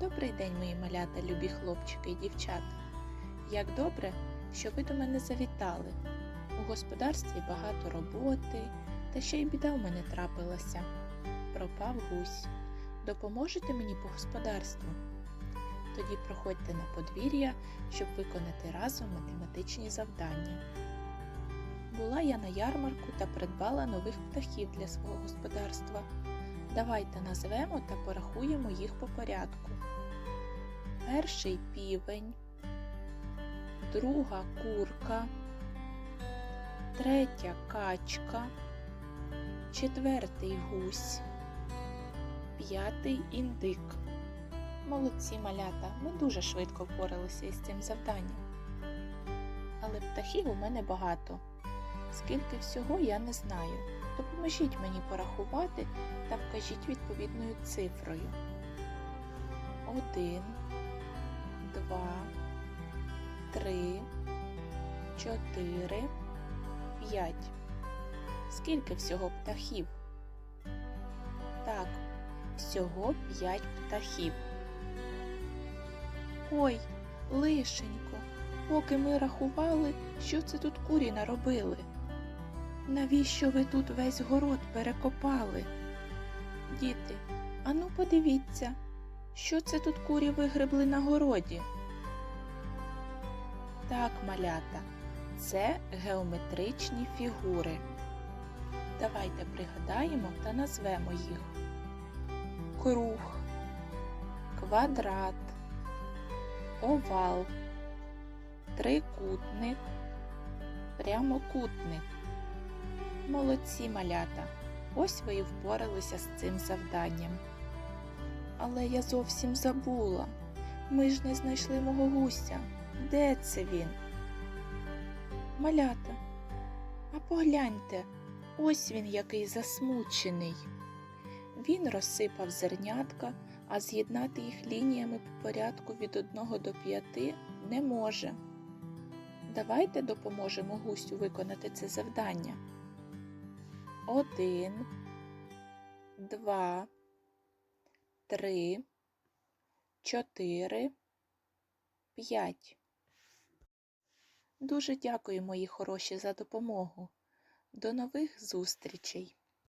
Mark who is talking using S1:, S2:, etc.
S1: Добрий день, мої малята, любі хлопчики і дівчата. Як добре, що ви до мене завітали. У господарстві багато роботи, та ще й біда в мене трапилася. Пропав гусь. Допоможете мені по господарству? Тоді проходьте на подвір'я, щоб виконати разом математичні завдання. Була я на ярмарку та придбала нових птахів для свого господарства. Давайте назвемо та порахуємо їх по порядку. Перший півень, друга курка, третя качка, четвертий гусь, п'ятий індик. Молодці малята, ми дуже швидко впоралися із цим завданням. Але птахів у мене багато. Скільки всього я не знаю. Допоможіть мені порахувати та вкажіть відповідною цифрою. Один, два, три, чотири, п'ять. Скільки всього птахів? Так, всього п'ять птахів. Ой, лишенько, поки ми рахували, що це тут курі наробили. Навіщо ви тут весь город перекопали? Діти, ану подивіться, що це тут курі вигребли на городі? Так, малята, це геометричні фігури. Давайте пригадаємо та назвемо їх. Круг, квадрат, овал, трикутник, прямокутник. Молодці малята! Ось ви і впоралися з цим завданням. Але я зовсім забула. Ми ж не знайшли мого гуся. Де це він? Малята, а погляньте, ось він який засмучений. Він розсипав зернятка, а з'єднати їх лініями по порядку від 1 до 5 не може. Давайте допоможемо гусю виконати це завдання. Один, два, три, чотири, п'ять. Дуже дякую, мої хороші, за допомогу. До нових зустрічей!